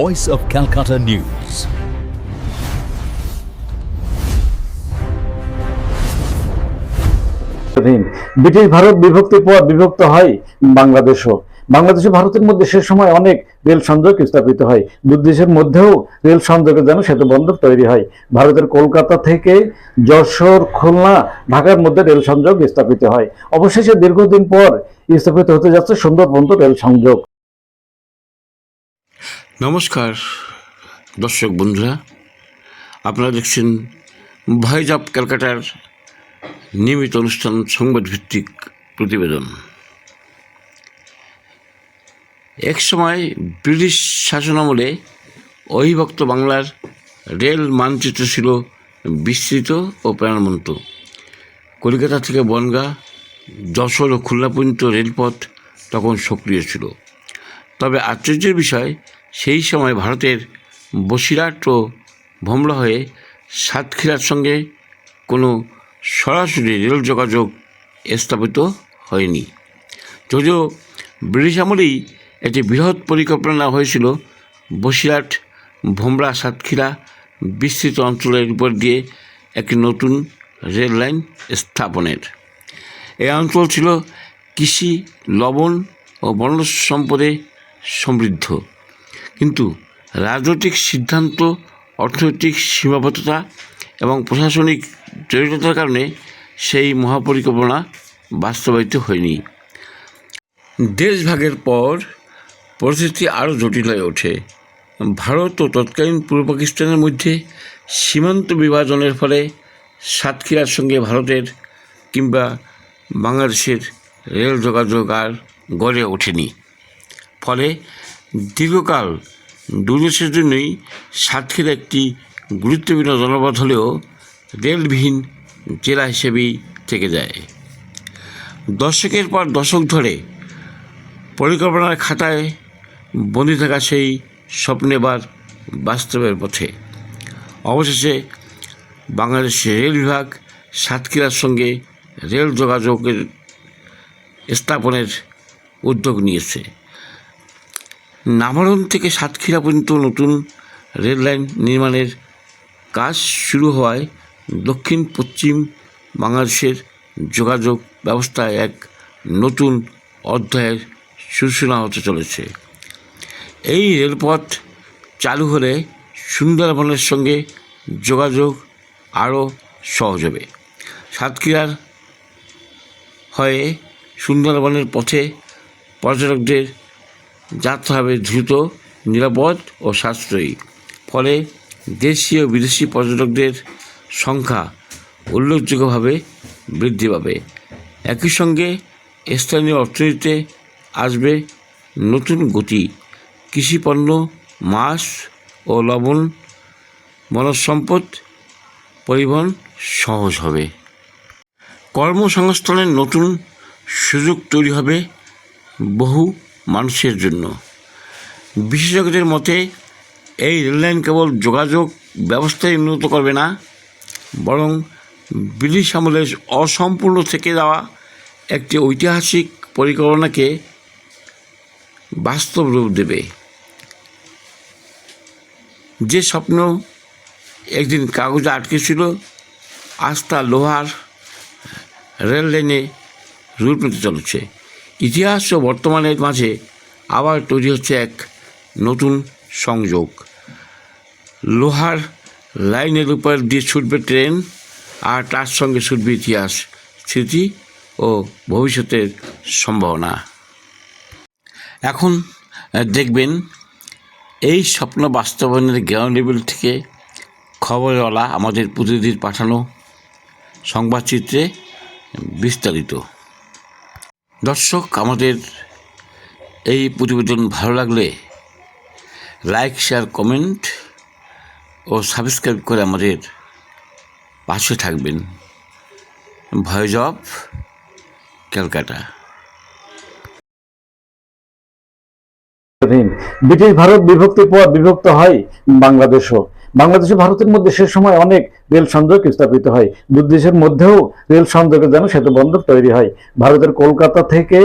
voice of Calcutta News. British Bharat বিভক্তির পর বিভক্ত হয় বাংলাদেশও। বাংলাদেশ ভারতের মধ্যে সে সময় অনেক রেল সংযোগ স্থাপিত হয়। দুই দেশের মধ্যেও রেল সংযোগের জন্য সেতু বন্দর তৈরি হয়। ভারতের কলকাতা থেকে যশোর, খুলনা, ঢাকার মধ্যে রেল সংযোগ স্থাপিত হয়। অবশেষে দীর্ঘদিন পর স্থাপিত হতে যাচ্ছে সুন্দর বন্দর রেল সংযোগ। নমস্কার, দর্শক বন্ধুরা। আপনারা দেখছেন ভয়েস অফ ক্যালকাটার নিয়মিত অনুষ্ঠান সংবাদ ভিত্তিক প্রতিবেদন। এক সময় ব্রিটিশ শাসনামলে অবিভক্ত বাংলার রেল মানচিত্র ছিল বিস্তৃত ও প্রাণবন্ত। কলকাতা থেকে বনগাঁ, যশোর ও খুলনা পর্যন্ত রেলপথ তখন সক্রিয় ছিল। তবে আশ্চর্যের বিষয় সেই সময় ভারতের বসিরহাট ও ভোমরা হয়ে সাতক্ষীরার সঙ্গে কোনো সরাসরি রেল যোগাযোগ স্থাপিত হয়নি। যদিও ব্রিটিশ আমলেই একটি বৃহৎ পরিকল্পনা হয়েছিল বসিরহাট ভোমরা সাতক্ষীরা বিস্তৃত অঞ্চলের উপর দিয়ে একটি নতুন রেল লাইন স্থাপনের। এই অঞ্চল ছিল কৃষি, লবণ ও বনজ সম্পদে সমৃদ্ধ। কিন্তু রাজনৈতিক সিদ্ধান্ত, অর্থনৈতিক সীমাবদ্ধতা এবং প্রশাসনিক জটিলতার কারণে সেই মহাপরিকল্পনা বাস্তবায়িত হয়নি। দেশভাগের পর পরিস্থিতি আরও জটিল হয়ে ওঠে। ভারত ও তৎকালীন পূর্ব পাকিস্তানের মধ্যে সীমান্ত বিভাজনের ফলে সাতক্ষীরার সঙ্গে ভারতের কিংবা বাংলাদেশের রেল যোগাযোগ আর গড়ে ওঠেনি। ফলে দীর্ঘকাল দুদেশের জন্যই সাতক্ষীরা একটি গুরুত্বপূর্ণ জনপদ হলেও রেলবিহীন জেলা হিসেবেই থেকে যায়। দশকের পর দশক ধরে পরিকল্পনার খাতায় বন্দি থাকা সেই স্বপ্ন এবার বাস্তবের পথে। অবশেষে বাংলাদেশের রেল বিভাগ সাতক্ষীরার সঙ্গে রেল যোগাযোগের স্থাপনের উদ্যোগ নিয়েছে। নামারণ থেকে সাতক্ষীরা পর্যন্ত নতুন রেল লাইন নির্মাণের কাজ শুরু হওয়ায় দক্ষিণ, পশ্চিম বাংলাদেশের যোগাযোগ ব্যবস্থায় এক নতুন অধ্যায়ের সূচনা হতে চলেছে। এই রেলপথ চালু হলে সুন্দরবনের সঙ্গে যোগাযোগ আরও সহজ হবে। সাতক্ষীরার হয়ে সুন্দরবনের পথে পর্যটকদের যাত্রা হবে দ্রুত, নিরাপদ ও সাশ্রয়ী। ফলে দেশীয় বিদেশি পর্যটকদের সংখ্যা উল্লেখযোগ্যভাবে বৃদ্ধি পাবে। একই সঙ্গে স্থানীয় অর্থনীতিতে আসবে নতুন গতি। কৃষিপণ্য মাছ ও লবণ বনজ সম্পদ পরিবহন সহজ হবে। কর্মসংস্থানের নতুন সুযোগ তৈরি হবে বহু মানুষের জন্য। বিশেষজ্ঞদের মতে, এই রেললাইন কেবল যোগাযোগ ব্যবস্থাই উন্নত করবে না, বরং ব্রিটিশ আমলের অসম্পূর্ণ থেকে যাওয়া একটি ঐতিহাসিক পরিকল্পনাকে বাস্তব রূপ দেবে। যে স্বপ্ন একদিন কাগজে আটকে ছিল লোহার রেল লাইনে রূপ নিতে চলেছে। ইতিহাস ও বর্তমানের মাঝে আবার তৈরি হচ্ছে এক নতুন সংযোগ। লোহার লাইনের উপর দিয়ে ছুটবে ট্রেন আর তার সঙ্গে ছুটবে ইতিহাস, স্মৃতি ও ভবিষ্যতের সম্ভাবনা। এখন দেখবেন এই স্বপ্ন বাস্তবায়নের গ্রাউন্ড লেভেল থেকে খবরওয়ালা আমাদের প্রতিনিধির পাঠানো সংবাদচিত্রে বিস্তারিত। দর্শক, আমাদের এই প্রতিবেদন ভালো লাগলে লাইক শেয়ার কমেন্ট ও সাবস্ক্রাইব করে আমাদের পাশে থাকবেন। Voice of Calcutta. British Bharat বিভক্তির পর বিভক্ত হয় বাংলাদেশও। বাংলাদেশ ভারতের মধ্যে সে সময় অনেক রেল সংযোগ স্থাপিত হয়। দুদেশের মধ্যেও রেল সংযোগের যেন সেতু বন্দর তৈরি হয়। ভারতের কলকাতা থেকে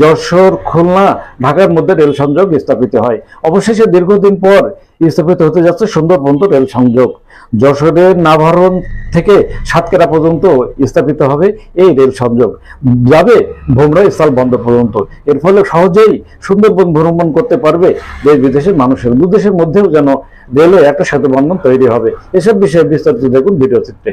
যশোর, খুলনা, ঢাকার মধ্যে রেল সংযোগ স্থাপিত হয়। অবশেষে দীর্ঘদিন পর স্থাপিত হতে যাচ্ছে সুন্দরবন রেল সংযোগ। যশোরের নাভারণ থেকে সাতক্ষীরা পর্যন্ত স্থাপিত হবে এই রেল সংযোগ। যাবে ভোমরা স্থল বন্দর পর্যন্ত। এর ফলে সহজেই সুন্দরবন ভ্রমণ করতে পারবে দেশ বিদেশের মানুষের। দুদেশের মধ্যেও যেন রেলওয়ে একটা সেতু বন্ধন তৈরি হবে। এসব বিষয়ে বিস্তারিত দেখুন ভিডিও চিত্রে।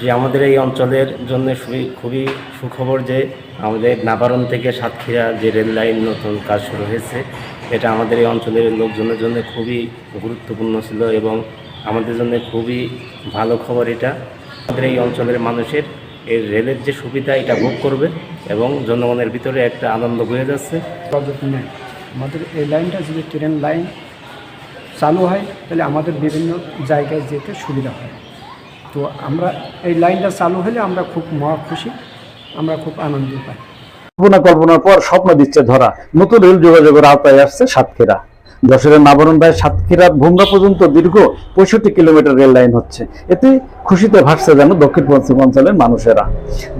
যে আমাদের এই অঞ্চলের জন্য খুবই খুবই সুখবর যে আমাদের নাবারণ থেকে সাতক্ষীরা যে রেল লাইন নতুন কাজ শুরু হয়েছে এটা আমাদের এই অঞ্চলের লোকজনের জন্য খুবই গুরুত্বপূর্ণ ছিল এবং আমাদের জন্য খুবই ভালো খবর এটা। আমাদের এই অঞ্চলের মানুষের এই রেলের যে সুবিধা, এটা ভোগ করবে এবং জনগণের ভিতরে একটা আনন্দ বয়ে যাচ্ছে। আমাদের এই লাইনটা যদি ট্রেন লাইন চালু হয়, তাহলে আমাদের বিভিন্ন জায়গায় যেতে সুবিধা হয়। তো আমরা এই লাইনটা চালু হলে আমরা খুব মহা খুশি, আমরা খুব আনন্দ পাই। কল্পনা কল্পনার পর স্বপ্ন দিচ্ছে ধরা। নতুন রেল যোগাযোগের আওতায় আসছে সাতক্ষীরা। যশোরের নাবরণ ভাই সাতক্ষীরা ভোমরা পর্যন্ত দীর্ঘ পঁয়ষট্টি কিলোমিটার রেল লাইন হচ্ছে। এতে খুশিতে ভাসছে যেন দক্ষিণ পশ্চিমাঞ্চলের মানুষেরা।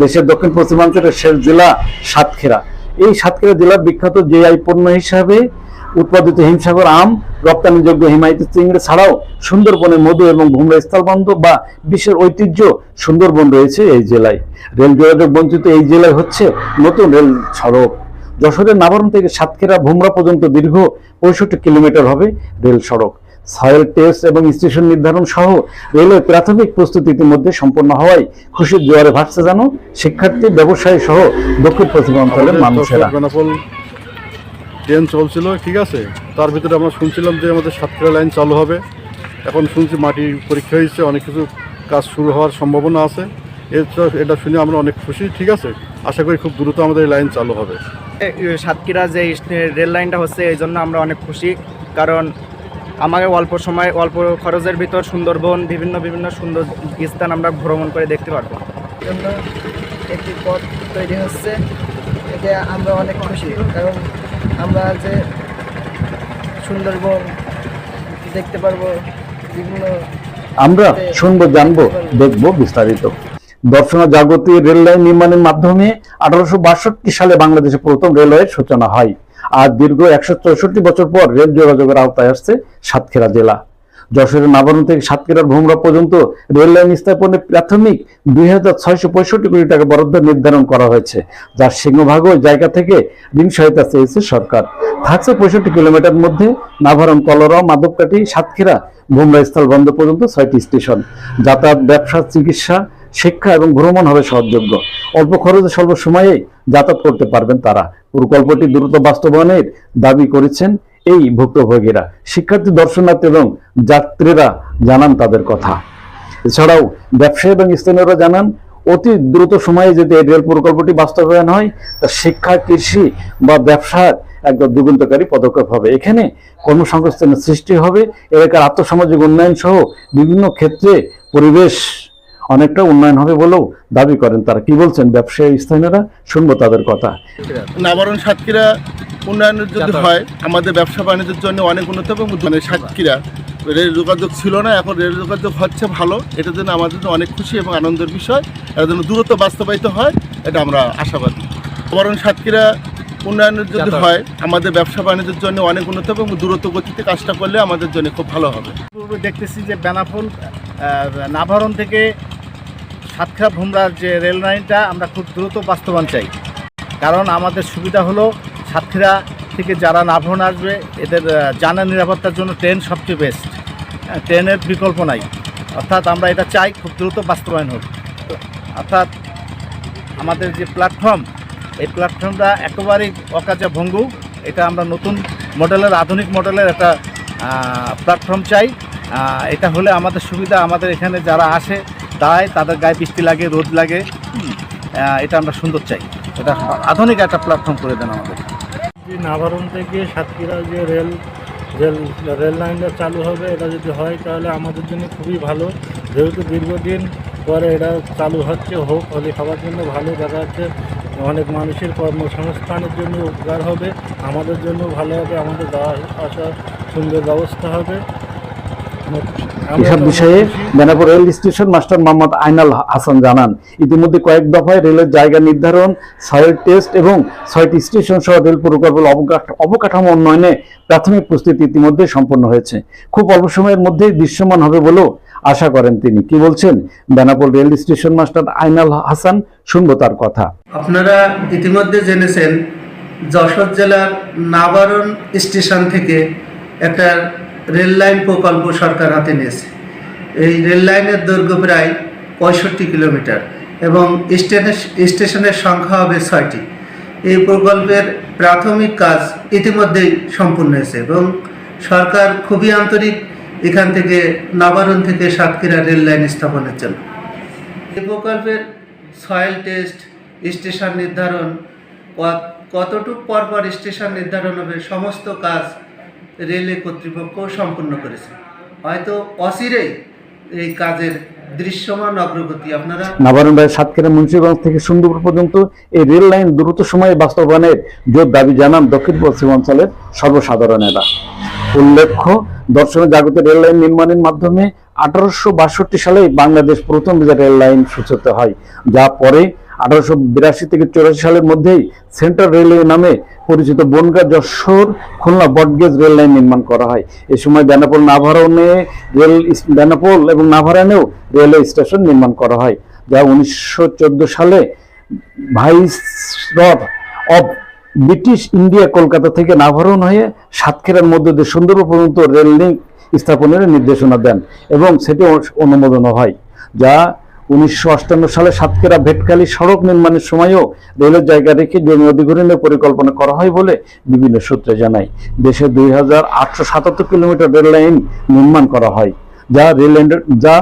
দেশের দক্ষিণ পশ্চিমাঞ্চলের শেষ জেলা সাতক্ষীরা। এই সাতক্ষীরা জেলার বিখ্যাত জেআই পণ্য হিসাবে উৎপাদিত হিমসাগর আম রপ্তানিযোগ্য হিমায়িত চিংড়ি ছাড়াও সুন্দরবনের মধু এবং ভূমরা স্থলবন্ধ বা বিশ্বের ঐতিহ্য সুন্দরবন রয়েছে এই জেলায়। রেল যোগাযোগ বঞ্চিত এই জেলায় হচ্ছে নতুন রেল সড়ক। যশোরের নাবারণ থেকে সাতক্ষীরা ভুমরা পর্যন্ত দীর্ঘ পঁয়ষট্টি কিলোমিটার হবে রেল সড়ক। সয়েল টেস্ট এবং স্টেশন নির্ধারণ সহ রেলওয়ে প্রাথমিক প্রস্তুতি ইতিমধ্যে সম্পন্ন হওয়ায় খুশির জোয়ারে ভাসছে জানো শিক্ষার্থী, ব্যবসায়ী সহ দক্ষিণ পশ্চিমাঞ্চলের আমাদের মানুষেরা। ট্রেন চলছিল ঠিক আছে? তার ভিতরে আমরা শুনছিলাম যে আমাদের সাতক্ষীরা লাইন চালু হবে। এখন শুনছি মাটি পরীক্ষা হয়েছে অনেক কিছু কাজ শুরু হওয়ার সম্ভাবনা আছে। এটা এটা শুনে আমরা অনেক খুশি ঠিক আছে? আশা করি খুব দ্রুত আমাদের লাইন চালু হবে। এ- সাতক্ষীরা যে রেল লাইনটা হচ্ছে এই জন্য আমরা অনেক খুশি। কারণ আমাকে অল্প সময় অল্প খরচের ভিতর সুন্দরবন বিভিন্ন বিভিন্ন সুন্দর স্থান আমরা ভ্রমণ করে দেখতে পারব। জন্য একটি পথ তৈরি হচ্ছে এতে আমরা অনেক খুশি। কারণ আমরা যে সুন্দরবন দেখতে পারব বিভিন্ন আমরা শুনব জানব দেখব বিস্তারিত। দর্শনা জাগতিক রেল লাইন নির্মাণের মাধ্যমে আঠারোশো বাষট্টি সালে বাংলাদেশে প্রথম রেলওয়ের সূচনা হয়। আর দীর্ঘ একশো চৌষট্টি বছর পর রেল যোগাযোগের আওতায় আসছে সাতক্ষীরা জেলা। যশোরের নাবারণ থেকে সাতক্ষীরার ভোমরা পর্যন্ত রেল লাইন স্থাপনে প্রাথমিক দুই হাজার ছয়শো পঁয়ষট্টি কোটি টাকা বরাদ্দ নির্ধারণ করা হয়েছে, যার সিংহভাগ ওই জায়গা থেকে ঋণ সহায়তা চেয়েছে সরকার। থাকছে পঁয়ষট্টি কিলোমিটার মধ্যে নাভারণ কলরা, মাধবকাঠি, সাতক্ষীরা, ভোমরা স্থল বন্ধ পর্যন্ত ছয়টি স্টেশন। যাতায়াত, ব্যবসা, চিকিৎসা, শিক্ষা এবং ভ্রমণ হবে সহযোগ্য অল্প খরচে স্বল্প সময়ে যাতায়াত করতে পারবেন তারা। প্রকল্পটি দ্রুত বাস্তবায়নের দাবি করেছেন এই ভুক্তভোগীরা। শিক্ষার্থী, দর্শনার্থী এবং যাত্রীরা জানান তাদের কথা। এছাড়াও ব্যবসায়ী এবং স্থানীয়রা জানান, অতি দ্রুত সময়ে যদি এই রেল প্রকল্পটি বাস্তবায়ন হয়, তা শিক্ষা, কৃষি বা ব্যবসার একদম যুগান্তকারী পদক্ষেপ হবে। এখানে কর্মসংস্থানের সৃষ্টি হবে, এলাকার আর্থসামাজিক উন্নয়ন সহ বিভিন্ন ক্ষেত্রে পরিবেশ অনেকটা উন্নয়ন হবে বলেও দাবি করেন তারা। কি বলছেন ব্যবসায়ী, স্থানীয়রা? শুনব তাদের কথা। নাবারণ সাতক্ষীরা উন্নয়নের যদি হয় আমাদের ব্যবসা বাণিজ্যের জন্য অনেক উন্নত হবে এবং মানে সাতক্ষীরা রেল যোগাযোগ ছিল না এখন রেল যোগাযোগ হচ্ছে ভালো। এটার জন্য আমাদের জন্য অনেক খুশি এবং আনন্দের বিষয়। এটার জন্য দূরত্ব বাস্তবায়িত হয় এটা আমরা আশাবাদী। বরং সাতক্ষীরা উন্নয়নের যদি হয় আমাদের ব্যবসা বাণিজ্যের জন্য অনেক উন্নত হবে এবং দূরত্ব গতিতে কাজটা করলে আমাদের জন্য খুব ভালো হবে। পূর্বে দেখতেছি যে বেনাফুল নাভারণ থেকে সাতক্ষীরা ভুমরার যে রেল লাইনটা আমরা খুব দ্রুত বাস্তবায়ন চাই। কারণ আমাদের সুবিধা হলো সাতক্ষীরা থেকে যারা নাভরণ আসবে, এদের জানা নিরাপত্তার জন্য ট্রেন সবচেয়ে বেস্ট ট্রেনের বিকল্প নাই। অর্থাৎ আমরা এটা চাই খুব দ্রুত বাস্তবায়ন হোক। অর্থাৎ আমাদের যে প্ল্যাটফর্ম এই প্ল্যাটফর্মটা একেবারেই অকাজা ভঙ্গু এটা আমরা নতুন মডেলের আধুনিক মডেলের একটা প্ল্যাটফর্ম চাই। এটা হলে আমাদের সুবিধা, আমাদের এখানে যারা আসে, দাঁড়ায়, তাদের গায়ে বৃষ্টি লাগে, রোদ লাগে। এটা আমরা সুন্দর চাই। এটা আধুনিক একটা প্ল্যাটফর্ম করে দেন আমাদের। নাভারণ থেকে সাতক্ষীরা যে রেল রেল রেল লাইনটা চালু হবে, এটা যদি হয় তাহলে আমাদের জন্য খুবই ভালো। যেহেতু দীর্ঘদিন পরে এটা চালু হচ্ছে, হোক, হলে খাবার জন্য ভালো দেখা যাচ্ছে অনেক মানুষের কর্মসংস্থানের জন্য উপকার হবে, আমাদের জন্য ভালো হবে, আমাদের যাওয়া আসার সুন্দর ব্যবস্থা হবে। এসব বিষয়ে খুশি। Benapole rail station master Mohammad Ainal Hasan জানান, ইতিমধ্যে কয়েক দফায় রেলের জায়গা নির্ধারণ সয়েল টেস্ট এবং ছয়টি স্টেশন সহ রেল প্রকল্প অবকাঠ- অবকাঠামো উন্নয়নে প্রাথমিক প্রস্তুতি ইতিমধ্যে সম্পন্ন হয়েছে। খুব অল্প সময়ের মধ্যেই দৃশ্যমান হবে বলেও আশা করেন তিনি। কি বলছেন Benapole rail station master Ainal Hasan? শুনব তার কথা। আপনারা ইতিমধ্যে জেনেছেন যশোর জেলার নাবারণ স্টেশন থেকে একটা রেল লাইন প্রকল্প সরকার হাতে নিয়েছে। এই রেল লাইনের দৈর্ঘ্য প্রায় পঁয়ষট্টি কিলোমিটার এবং স্টেশনের স্টেশনের সংখ্যা হবে ছয়টি। এই প্রকল্পের প্রাথমিক কাজ ইতিমধ্যেই সম্পূর্ণ হয়েছে এবং সরকার খুবই আন্তরিক। এখান থেকে নাবারণ থেকে সাতক্ষীরা রেল লাইন স্থাপনের জন্য। এই প্রকল্পের সয়েল টেস্ট, স্টেশন নির্ধারণ, কত- কতটুক পর পর স্টেশন নির্ধারণ হবে, সমস্ত কাজ রেলওয়ে কর্তৃপক্ষ সম্পূর্ণ করেছে। হয়তো অচিরেই এই কাজের দৃশ্যমান অগ্রগতি আপনারা নাবারণ রায় সাতক্ষীরা মুন্সিগঞ্জ থেকে সুন্দরপুর পর্যন্ত এই রেল লাইন দ্রুত সময়ে বাস্তবায়নের জোর দাবি জানান দক্ষিণ পশ্চিম অঞ্চলের সর্বসাধারণেরা। উল্লেখ্য, দর্শনে জাগত রেল লাইন নির্মাণের মাধ্যমে আঠারোশো বাষট্টি সালে বাংলাদেশ প্রথম রেল লাইন সূচিত হয়, যা পরে আঠারোশো বিরাশি থেকে চৌরাশি সালের মধ্যেই সেন্ট্রাল রেলওয়ে নামে পরিচিত Bongaon Jessore Khulna broad gauge rail line নির্মাণ করা হয়। এ সময় বেনাপোল নাভারণে রেল বেনাপোল এবং নাভারানেও রেলওয়ে স্টেশন নির্মাণ করা হয়, যা উনিশশো চোদ্দ সালে Viceroy of British India Kolkata থেকে নাভারণ হয়ে সাতক্ষীরার মধ্যে দিয়ে সুন্দরবন পর্যন্ত রেল লিঙ্ক স্থাপনের নির্দেশনা দেন এবং সেটি অনু- অনুমোদন হয়, যা উনিশশো অষ্টান্ন সালে সাতক্ষীরা ভেটখালি সড়ক নির্মাণের সময়ও রেলের জায়গা রেখে জমি অধিগ্রহণের পরিকল্পনা করা হয় বলে বিভিন্ন সূত্রে জানায়। দেশে দুই হাজার আটশো সাতাত্তর কিলোমিটার রেল লাইন নির্মাণ করা হয়, যা রেল যা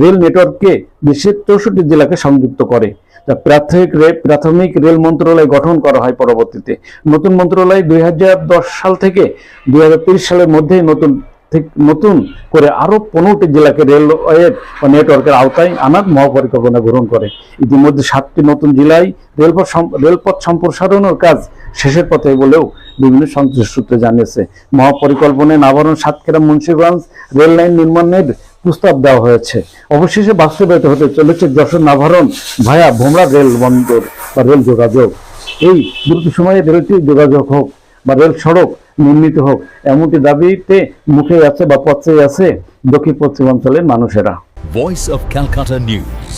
রেল নেটওয়ার্ককে দেশের চৌষট্টি জেলাকে সংযুক্ত করে, যা প্রাথমিক প্রাথমিক রেল মন্ত্রণালয় গঠন করা হয় পরবর্তীতে। নতুন মন্ত্রণালয় দুই হাজার দশ সাল থেকে দুই সালের মধ্যেই নতুন থেকে নতুন করে আরও পনেরোটি জেলাকে রেলওয়ে নেটওয়ার্কের আওতায় আনার মহাপরিকল্পনা গ্রহণ করে। ইতিমধ্যে সাতটি নতুন জেলায় রেলপথ রেলপথ সম্প্রসারণের কাজ শেষের পথে বলেও বিভিন্ন সংশ্লিষ্ট সূত্রে জানিয়েছে। মহাপরিকল্পনায় নাবারণ সাতক্ষীরা, মুন্সিগঞ্জ রেল লাইন নির্মাণের প্রস্তাব দেওয়া হয়েছে। অবশেষে বাস্তবায়িত হতে চলেছে যশোর নাভারণ ভায়া ভোমরা রেল বন্দর বা রেল যোগাযোগ। এই দ্রুত সময়ে রেলটি যোগাযোগ হোক। বা রেল সড়ক নির্মিত হোক, এমনটি দাবিতে মুখে আছে বা পথে আছে দক্ষিণ পশ্চিমাঞ্চলের মানুষেরা ভয়েস অফ ক্যালকাটা News.